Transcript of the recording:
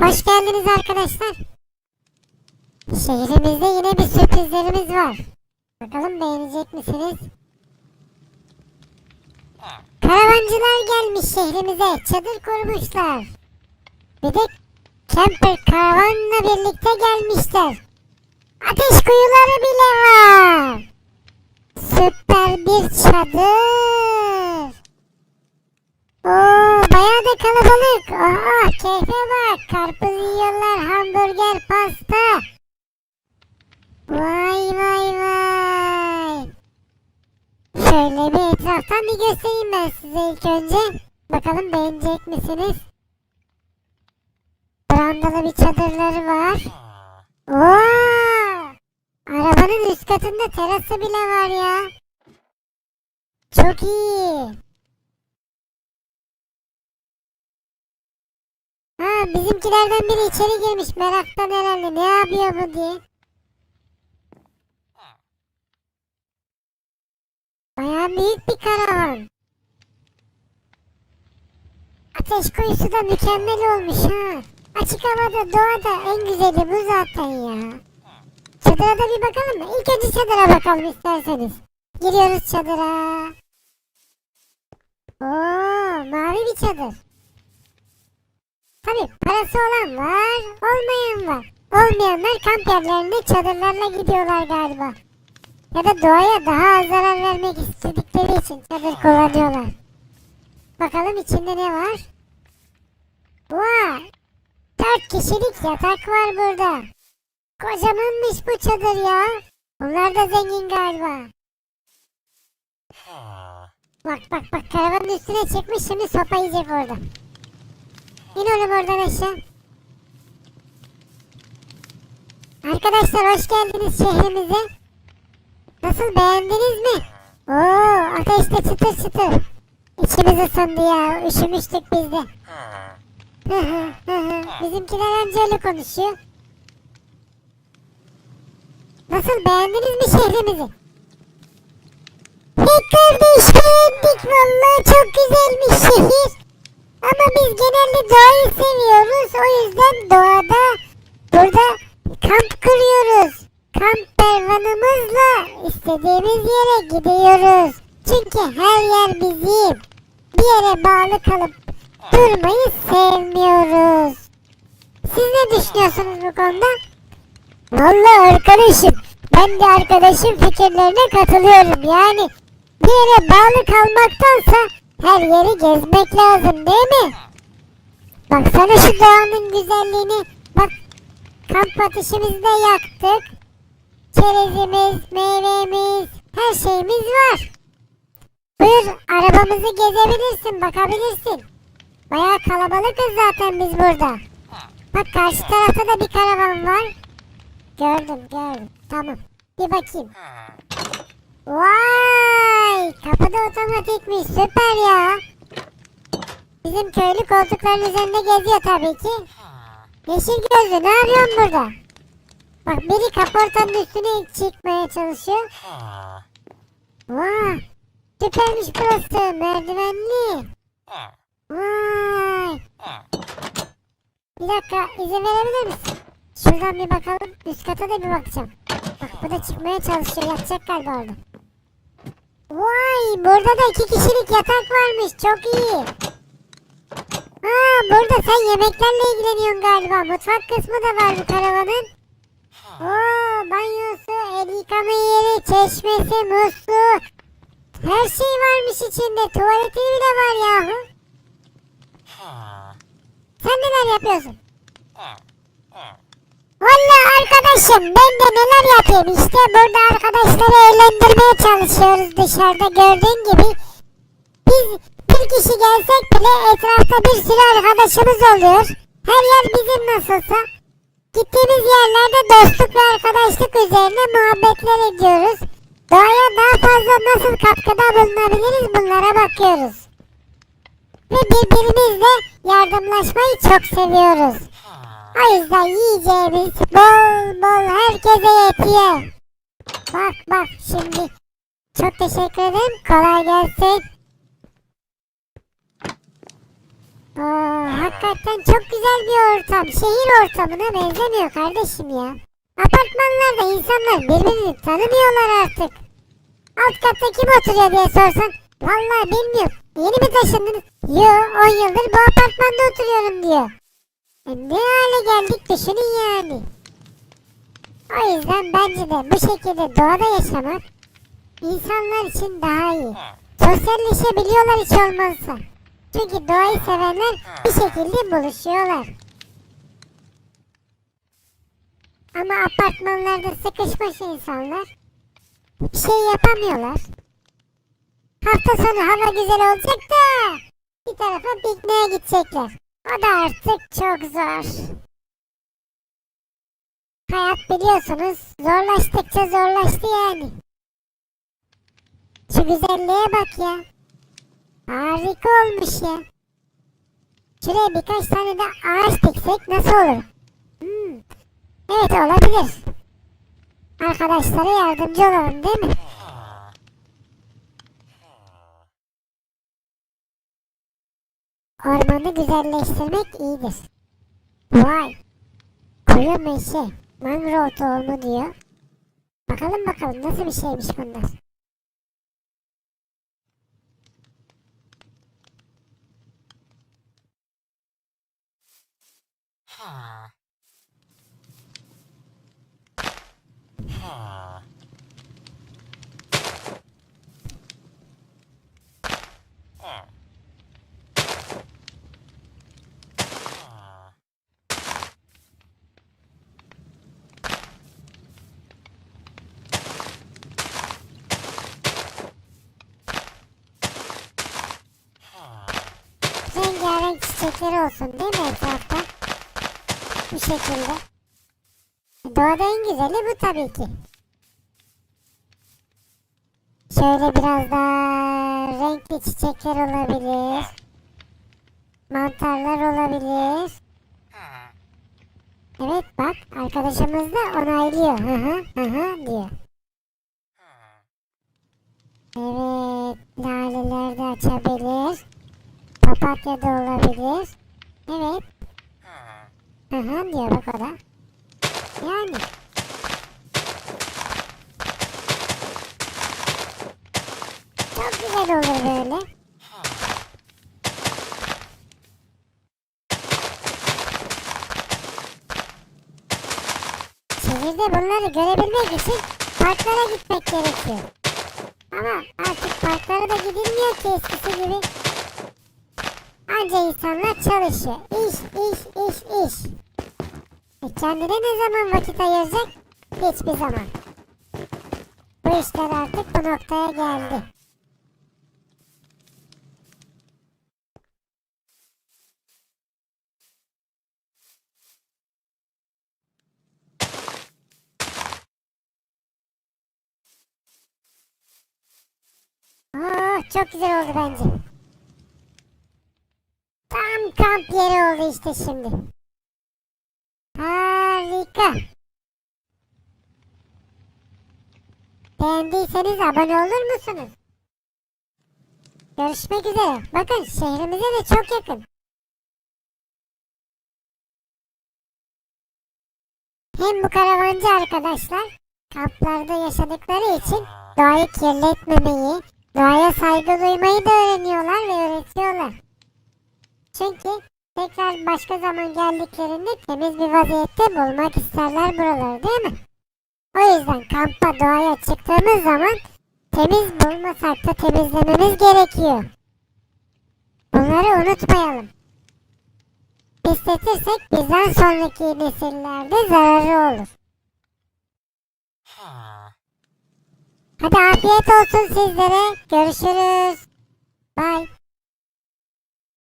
Hoş geldiniz arkadaşlar. Şehrimizde yine bir sürprizlerimiz var. Bakalım beğenecek misiniz? Karavancılar gelmiş şehrimize. Çadır kurmuşlar. Bir de camper karavanla birlikte gelmişler. Ateş kuyuları bile var. Süper bir çadır. Oo, bayağı da kalabalık. Aha, keyfe bak. Karpuz yiyorlar, hamburger, pasta. Vay vay vay. Şöyle bir etraftan bir göstereyim ben size ilk önce. Bakalım beğenecek misiniz? Brandalı bir çadırları var. Oo! Arabanın üst katında terası bile var ya. Çok iyi. Ha bizimkilerden biri içeri girmiş meraktan herhalde ne yapıyor bu diye. Bayağı büyük bir karavan. Ateş kuyusu da mükemmel olmuş ha. Açık havada doğada en güzeli bu zaten ya. Çadıra da bir bakalım mı? İlk önce çadıra bakalım isterseniz. Giriyoruz çadıra. Oo, mavi bir çadır. Tabi parası olan var, olmayan var. Olmayanlar kamp yerlerine çadırlarla gidiyorlar galiba. Ya da doğaya daha az zarar vermek istedikleri için çadır kullanıyorlar. Bakalım içinde ne var? Vay! Dört kişilik yatak var burada. Kocamanmış bu çadır ya. Bunlar da zengin galiba. Bak bak bak karavanın üstüne çıkmış şimdi sopa yiyecek orada. İn oğlum oradan aşağı. Arkadaşlar hoş geldiniz şehrimize. Nasıl beğendiniz mi? Oo ateşte çıtır çıtır. İçimiz ısındı ya üşümüştük biz de. Bizimkiler anca öyle konuşuyor. Nasıl beğendiniz mi şehrimizi? Hey kardeş beğendik vallahi çok güzelmiş şehir. Ama biz genelde doğayı seviyoruz. O yüzden doğada burada kamp kuruyoruz. Kamp pervanımızla istediğimiz yere gidiyoruz. Çünkü her yer bizim. Bir yere bağlı kalıp durmayı sevmiyoruz. Siz ne düşünüyorsunuz bu konuda? Vallahi arkadaşım ben de arkadaşım fikirlerine katılıyorum. Yani bir yere bağlı kalmaktansa her yeri gezmek lazım değil mi? Baksana şu doğanın güzelliğini. Bak kamp ateşimizi de yaktık. Çerezimiz, meyvemiz, her şeyimiz var. Buyur arabamızı gezebilirsin, bakabilirsin. Bayağı kalabalıkız zaten biz burada. Bak karşı tarafta da bir karavan var. Gördüm gördüm. Tamam. Bir bakayım. Vay! Kapı da otomatikmiş. Süper ya. Bizim köylü koltukların üzerinde geziyor tabii ki. Yeşil gözlü ne yapıyorsun burada? Bak biri kaportanın üstüne çıkmaya çalışıyor. Vay! Süpermiş burası. Merdivenli. Vay! Bir dakika izin verebilir misin? Şuradan bir bakalım. Üst kata da bir bakacağım. Bak bu da çıkmaya çalışıyor. Yatacak galiba orada. Vay burada da iki kişilik yatak varmış. Çok iyi. Ha burada sen yemeklerle ilgileniyorsun galiba. Mutfak kısmı da var bu karavanın. Oo banyosu, el yıkama yeri, çeşmesi, musluğu. Her şey varmış içinde. Tuvaleti bile var yahu. Sen neler yapıyorsun? Vallahi arkadaşım ben de neler yapayım işte burada arkadaşları eğlendirmeye çalışıyoruz dışarıda gördüğün gibi. Biz bir kişi gelsek bile etrafta bir sürü arkadaşımız oluyor. Her yer bizim nasılsa. Gittiğimiz yerlerde dostluk ve arkadaşlık üzerine muhabbetler ediyoruz. Doğaya daha fazla nasıl katkıda bulunabiliriz bunlara bakıyoruz. Ve birbirimizle yardımlaşmayı çok seviyoruz. O yüzden yiyeceğimiz bol bol herkese yetiyor. Bak bak şimdi. Çok teşekkür ederim. Kolay gelsin. Oo, Hakikaten çok güzel bir ortam. Şehir ortamına benzemiyor kardeşim ya. Apartmanlarda insanlar birbirini tanımıyorlar artık. Alt katta kim oturuyor diye sorsan. Vallahi bilmiyorum. Yeni mi taşındınız? Yo 10 yıldır bu apartmanda oturuyorum diyor. Ne hale geldik düşünün yani. O yüzden bence de bu şekilde doğada yaşamak insanlar için daha iyi. Sosyalleşebiliyorlar hiç olmazsa. Çünkü doğayı sevenler bir şekilde buluşuyorlar. Ama apartmanlarda sıkışmış insanlar bir şey yapamıyorlar. Hafta sonu hava güzel olacak da bir tarafa pikniğe gidecekler. O da artık çok zor. Hayat biliyorsunuz zorlaştıkça zorlaştı yani. Şu güzelliğe bak ya. Harika olmuş ya. Şuraya birkaç tane de ağaç diksek nasıl olur? Hmm. Evet olabilir. Arkadaşlara yardımcı olalım değil mi? Ormanı güzelleştirmek iyidir. Vay. Koyu meşe. Mangrove tohumu diyor. Bakalım bakalım nasıl bir şeymiş bunlar. Rengarenk çiçekleri olsun değil mi etrafta? Bu şekilde. Doğada en güzeli bu tabii ki. Şöyle biraz daha renkli çiçekler olabilir. Mantarlar olabilir. Evet bak arkadaşımız da onaylıyor. Hı hı hı hı diyor. Evet laleler de açabilir. Papatya da olabilir. Evet. Hı diyor bak o da. Yani. Çok güzel olur böyle. Şehirde bunları görebilmek için parklara gitmek gerekiyor. Ama artık parklara da gidilmiyor ki eskisi gibi. Anca insanlar çalışıyor. İş, iş, iş, iş. E kendine ne zaman vakit ayıracak? Hiçbir zaman. Bu işler artık bu noktaya geldi. Oh, çok güzel oldu bence. Kamp yeri oldu işte şimdi. Harika. Beğendiyseniz abone olur musunuz? Görüşmek üzere. Bakın şehrimize de çok yakın. Hem bu karavancı arkadaşlar kamplarda yaşadıkları için doğayı kirletmemeyi, doğaya saygı duymayı da öğreniyorlar ve öğretiyorlar. Çünkü tekrar başka zaman geldiklerinde temiz bir vaziyette bulmak isterler buraları değil mi? O yüzden kampa doğaya çıktığımız zaman temiz bulmasak da temizlememiz gerekiyor. Bunları unutmayalım. Pisletirsek bizden sonraki nesillerde zararı olur. Hadi afiyet olsun sizlere. Görüşürüz. Bye.